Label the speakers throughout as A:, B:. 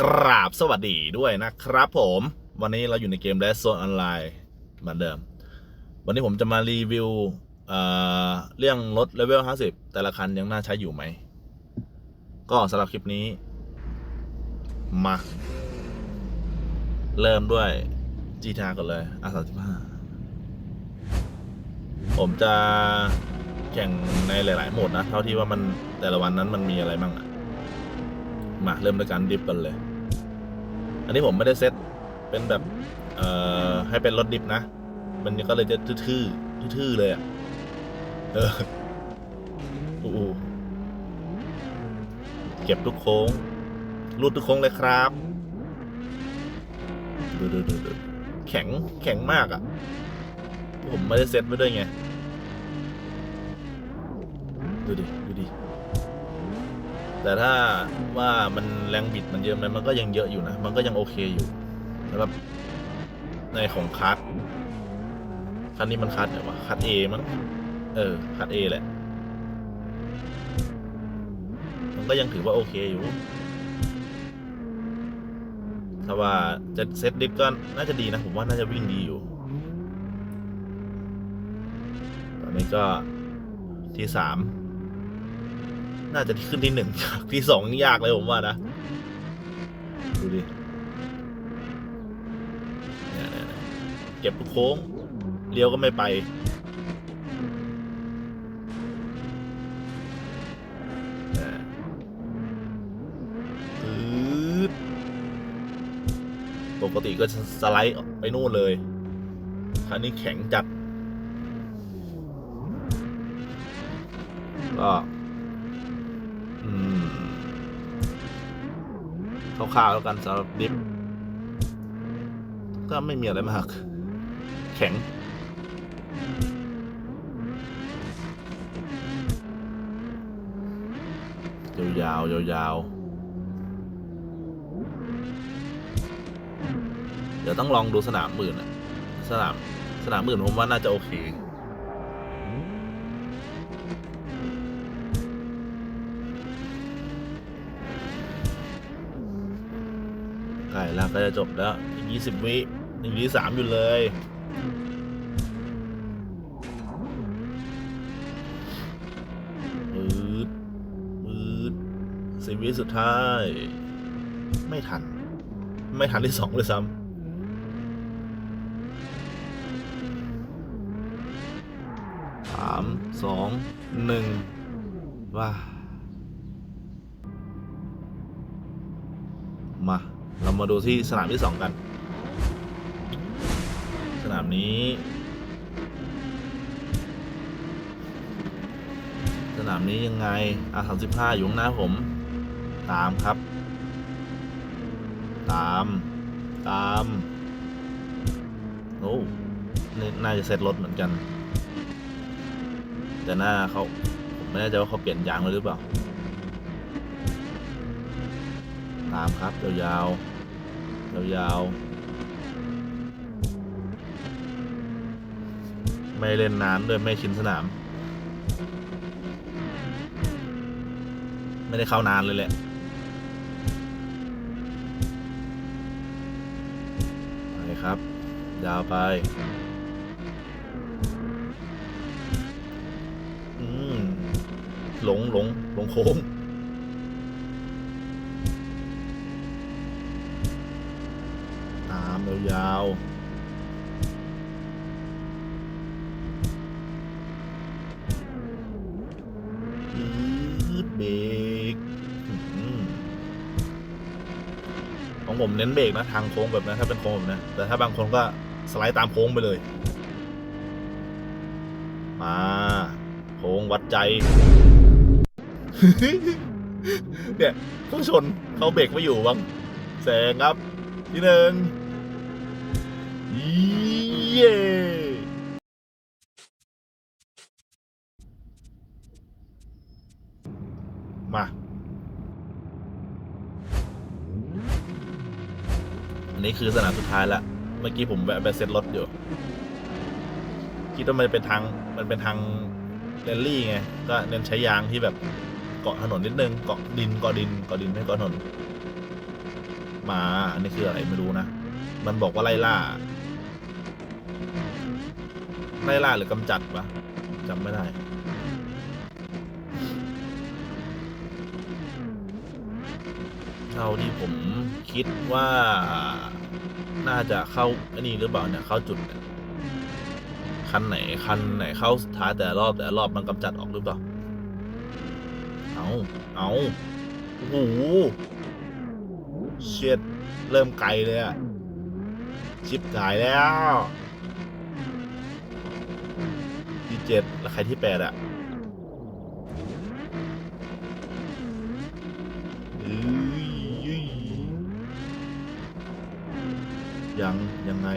A: กราบสวัสดีด้วยนะครับผม วันนี้เราอยู่ในเกม Red Zone Online เหมือนเดิม วันนี้ผมจะมารีวิวเเรื่องรถเลเวล 50 แต่ละคันยังน่าใช้อยู่ไหม ก็สำหรับคลิปนี้ มา เริ่มด้วย GTA ก่อนเลย R35 ผมจะแข่งในหลาย ๆ โหมดนะ เท่าที่ว่ามันแต่ละวันนั้นมันมีอะไรบ้างอะมาเริ่มด้วยการดิฟกันเลย อันนี้ผมไม่ได้เซตเป็นแบบเอ่อให้เป็นรถดิฟนะ มันก็เลยจะทื่อๆทื่อๆเลยอะเอออู้หูเก็บทุกโค้งรูดทุกโค้งเลยครับดูดูดูดูแข็งแข็งมากอะ่ะ ผมไม่ได้เซตไว้ด้วยไง ดูดิ ดูดิ แต่ถ้าว่ามันแรงบิดมันเยอะไหมมันก็ยังเยอะอยู่นะ มันก็ยังโอเคอยู่สำหรับในของคัสคันนี้มันคัสไหนวะคัสเอมั้งเออคัสเอแหละ มันก็ยังถือว่าโอเคอยู่ ถ้าว่าจะเซตดิฟก็น่าจะดีนะ ผมว่าน่าจะวิ่งดีอยู่ ตอนนี้ก็ที่สาม น่าจะขึ้นที่หนึ่งที่สองยากเลยผมว่านะ ดูดิเก็บโค้งเลี้ยวก็ไม่ไปเนี่ยอืดปกติก็สไลด์ไปนู่นเลยคราวนี้แข็งจัดก็ คร่าวๆแล้วกันสำหรับดิฟก็ไม่มีอะไรมาก แข็ง ยาวๆยาวๆเดี๋ยวต้องลองดูสนามหมื่นอะสนาม สนามหมื่นผมว่าน่าจะโอเค ล้แล้วก็จะจบแล้วอีกยี่สิบวิหนึ่งวิสามอยู่เลยมืดมืดสิบวิสุดท้าย ไม่ทัน ไม่ทันที่สองเลยซ้ำสามสองหนึ่งว้ามา เรามาดูที่สนามที่สองกัน สนามนี้ สนามนี้ยังไงอาสามสิบห้าอยู่หน้าผม ตามครับ ตาม ตาม โอ้นี่น่าจะเซ็ตรถเหมือนกัน แต่หน้าเขาผมไม่แน่ใจว่าเขาเปลี่ยนยางแล้วหรือเปล่า ตามครับยาวๆ ยาวๆ ไม่เล่นนานด้วยไม่ชินสนาม ไม่ได้เข้านานเลยแหละไปครับ ยาวไป อืม หลงหลงหลงโค้งามยาวๆยืดเบรกของผมเน้นเบรกนะ ทางโค้งแบบนั้ถ้าเป็นโค้งแบบนั้นแต่ถ้าบางคนก็สไลด์ตามโค้งไปเลย มา โค้งวัดใจเนี่ยเขาชนเขาเบรกไม่อยู่บ้างแซงครับ ที่หนึ่ง เย้มาอันนี้คือสนามสุดท้ายละ เมื่อกี้ผมแวะไปเซ็ตรถอยู่ คิดว่ามันเป็นทาง มันเป็นทางเรลลี่ไง ก็เน้นใช้ยางที่แบบเกาะถนนนิดนึง เกาะดินเกาะดินเกาะดินไม่เกาะถนน มา อันนี้คืออะไรไม่รู้นะ มันบอกว่าไล่ล่า ไล่ล่าหรือกำจัดปะจำไม่ได้ เท่าที่ผมคิดว่าน่าจะเข้าอันนี้หรือเปล่าเนี่ยเข้าจุดเนี่ยคันไหนคันไหนเข้าสุดท้ายแต่รอบแต่รอบมันกำจัดออกหรือเปล่า เอาเอาโอ้โหเช็ดเริ่มไกลเลยอะชิปหายแล้วที่ เจ็ดแล้วใครที่แปดอะยัง ยังไง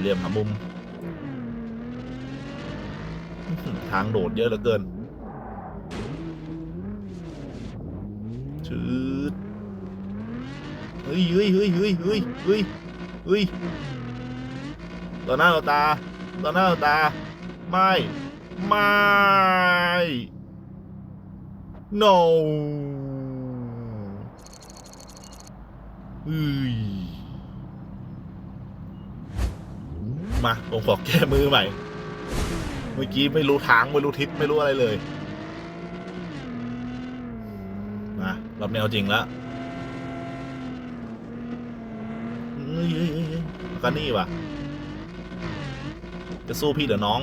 A: เหลี่ยมหามุม ทางโดดเยอะเหลือเกินชืดเฮ้ยเฮ้ยเฮ้ยเฮ้ยเฮ้ยเฮ้ยเฮ้ยต่อหน้าต่อตา ต่อหน้าต่อตา ไม่ ไม่ no เฮ้ยมาผมขอแก้มือใหม่ เมื่อกี้ไม่รู้ทาง ไม่รู้ทิศ ไม่รู้อะไรเลย มารอบแนวจริงแล้วเฮ้ยเฮ้ยเฮ้ยเฮ้ยแล้วก็นี่ว่ะ จะสู้พี่เดี๋ยวน้อง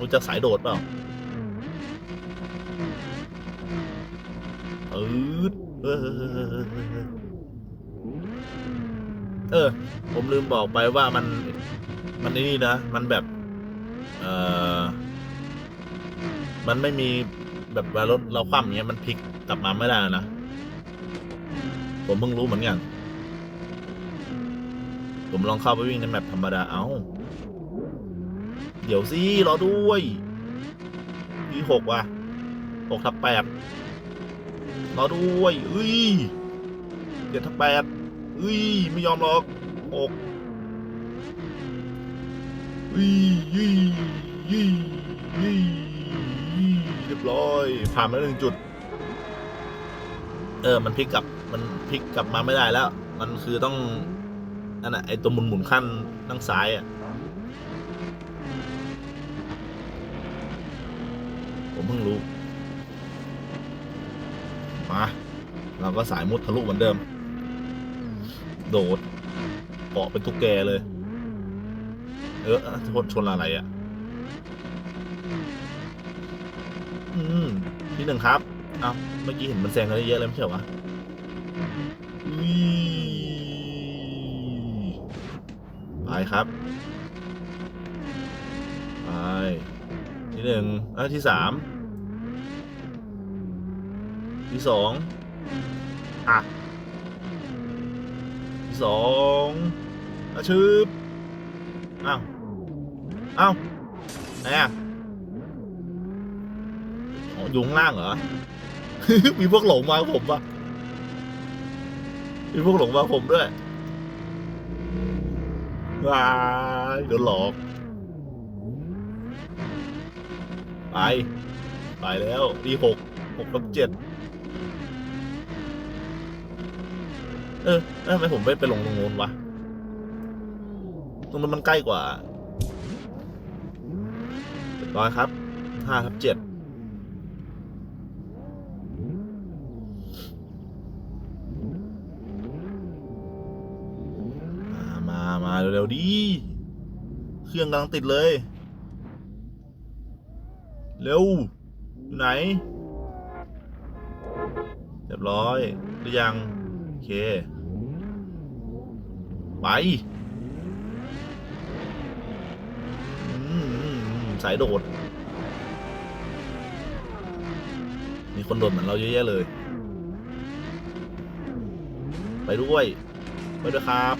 A: รู้จักสายโดดเปล่าเออเออเออ ผมลืมบอกไปว่ามัน มันนี่นะ มันแบบ เออมันไม่มีแบบเวลารถเราคว่ำอย่างเงี้ยมันพลิกกลับมาไม่ได้นะ ผมเพิ่งรู้เหมือนกัน ผมลองเข้าไปวิ่งในแมปธรรมดา เอ้า เดี๋ยวสิรอด้วยที่หกว่ะหกทับแปดรอด้วยเอ้ยเจ็ดทับแปดเอ้ยไม่ยอมหรอกหกเอ้ยเอ้ยเอ้ยเอ้ยเรียบร้อย ผ่านมาหนึ่งจุด เออ มันพลิกกลับ มันพลิกกลับมาไม่ได้แล้ว มันคือต้องนั่นแหะไอตัวหมุนหมุนขั้นด้านซ้ายอะ ผมเพิ่งรู้ มา เราก็สายมุดทะลุเหมือนเดิม โดดเกาะเป็นตุ๊กแกเลย เออชนชนอะไรอะ อืมที่หนึ่งครับเอ้าเมื่อกี้เห็นมันแซงกันได้เยอะเลยไม่ใช่เหรอวะไปครับ ไป ที่หนึ่งอะที่สาม ที่สองอะที่สองอะชืบอ้าวอ้าวไหนอะอยู่ข้างล่างเหรอ มีพวกหลงมาผมปะมีพวกหลงมาผมด้วยว้ายโดนหลอกไป ไปแล้วดีหกหกกับเจ็ด เออทำไมผมไม่ไปลงตรงนู้นวะ ตรงนั้นมันใกล้กว่าร้อยครับ ห้าทับเจ็ดมา มามาเร็วๆดีเครื่องกำลังติดเลย เร็ว อยู่ไหน เรียบร้อย หรือยัง เค ไปสายโดด มีคนโดดเหมือนเราเยอะแยะเลย ไปด้วย ไปด้วยครับ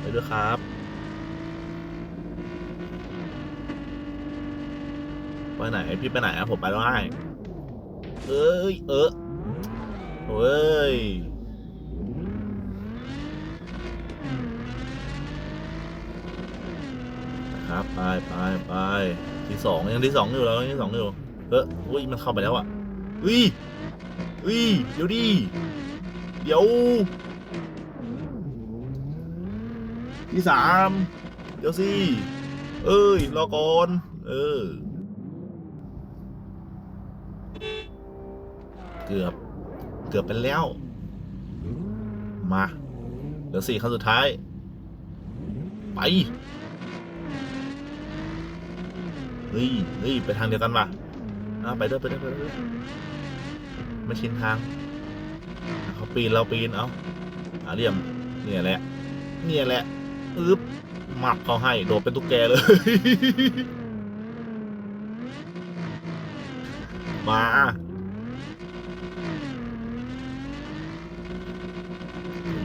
A: ไปด้วยครับไปไหน พี่ไปไหนอะผมไปได้ เอ้ย เออโอ้ยนะครับไปไปไปที่สองยังที่สองอยู่แล้วยังที่สองอยู่เอออุ้ยมันเข้าไปแล้วอะอุ้ยอุ้ยเดี๋ยวดิเดี๋ยวที่สามเดี๋ยวสิเอ้ยรอก่อนเออ เกือบ เกือบไปแล้ว มาเดี๋ยวสี่ครั้งสุดท้าย ไป เฮ้ยเฮ้ยไปทางเดียวกันว่ะอะไปด้วยไปด้วยไปด้วยไม่ชินทางเขาปีนเราปีนเอาหาเหลี่ยมเนี่ยแหละ เนี่ยแหละอึ๊บหมับเขาให้ โดดเป็นตุ๊กแกเลย มา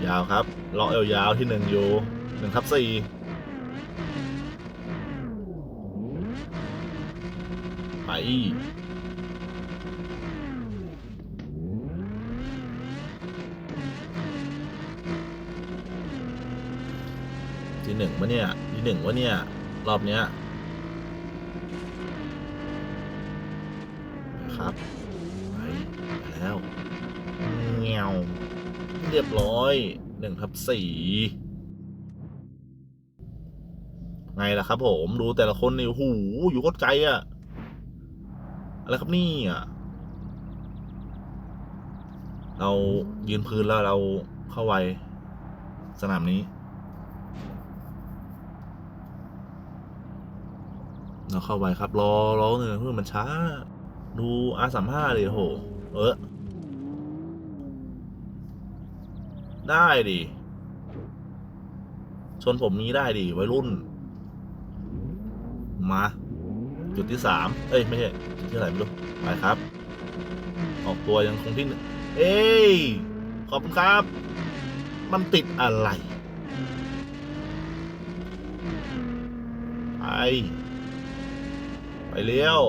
A: ยาวครับเลาะยาวที่หนึ่งอยู่หนึ่งทับสี่ไปที่หนึ่งวะเนี่ยที่หนึ่งวะเนี่ย รอบเนี้ยครับไปแล้วเงี้ยว เรียบร้อยหนึ่งทับสี่ไงล่ะครับ ผมดูแต่ละคนนี่หูอยู่โคตรไกลอะอะไรครับนี่อะเรายืนพื้นแล้วเราเข้าไวสนามนี้เราเข้าไวครับ รอรอหนึ่งเพื่อมันช้า ดูอาสามห้าเลยโห เออ ได้ดิชนผมนี้ได้ดิวัยรุ่น มา จุดที่สามเอ้ย ไม่ใช่จุดที่เท่าไหร่ไม่รู้ไปครับ ออกตัวยังคงที่หนึ่งเอ้ย ขอบคุณครับ มันติดอะไรไปไปเลี้ยว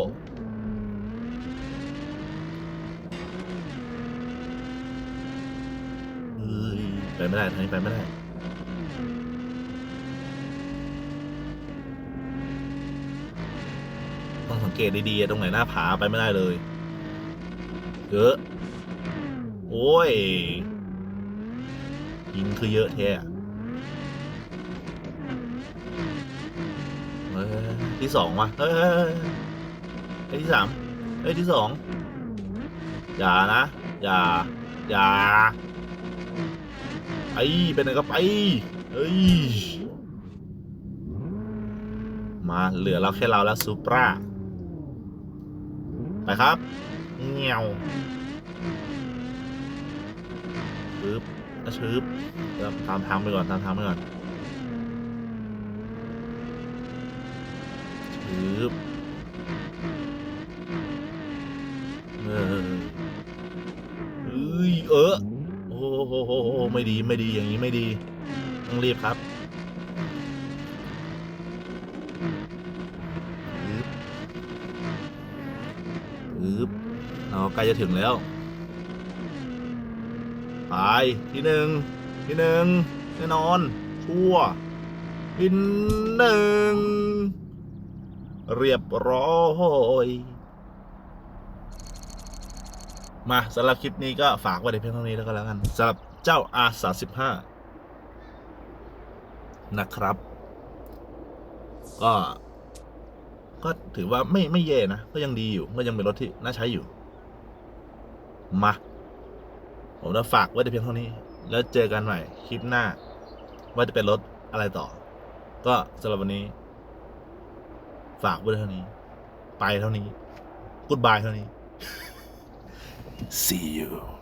A: เฮ้ย ไปไม่ได้ทางนี้ไปไม่ได้ต้องสังเกตดีๆตรงไหนหน้าผาไปไม่ได้เลยเยอะโอ้ยยิงคือเยอะแท้ที่สองว่ะเฮ้ยเฮ้ที่สามเฮ้ยที่สองอย่านะ อย่า อย่า ไปไปไหนก็ไปเฮ้ยมาเหลือเราแค่เราแล้วซูปราไปครับเงียวชืบอะชืบเดี๋ยวตามทางไปก่อนตามทางไปก่อนชืบเออเอออ โอ้โหโหโห ไม่ดีไม่ดีอย่างนี้ไม่ดีต้องรีบครับอึ๊บอึ๊บเราใกล้จะถึงแล้วไปที่หนึ่งที่หนึ่งแน่นอนชั่วที่หนึ่งเรียบร้อยมาสำหรับคลิปนี้ก็ฝากไว้ในเพียงเท่านี้แล้วก็แล้วกันสำหรับ เจ้า R 3 5 นะครับ ก็ ก็ถือว่าไม่ไม่แย่นะ ก็ยังดีอยู่ ก็ยังเป็นรถที่น่าใช้อยู่ มา ผมจะฝากไว้ในเพียงเท่านี้ แล้วเจอกันใหม่คลิปหน้า ว่าจะเป็นรถอะไรต่อ ก็สำหรับวันนี้ ฝากไว้เท่านี้ ไปเท่านี้ กูดบายเท่านี้ See you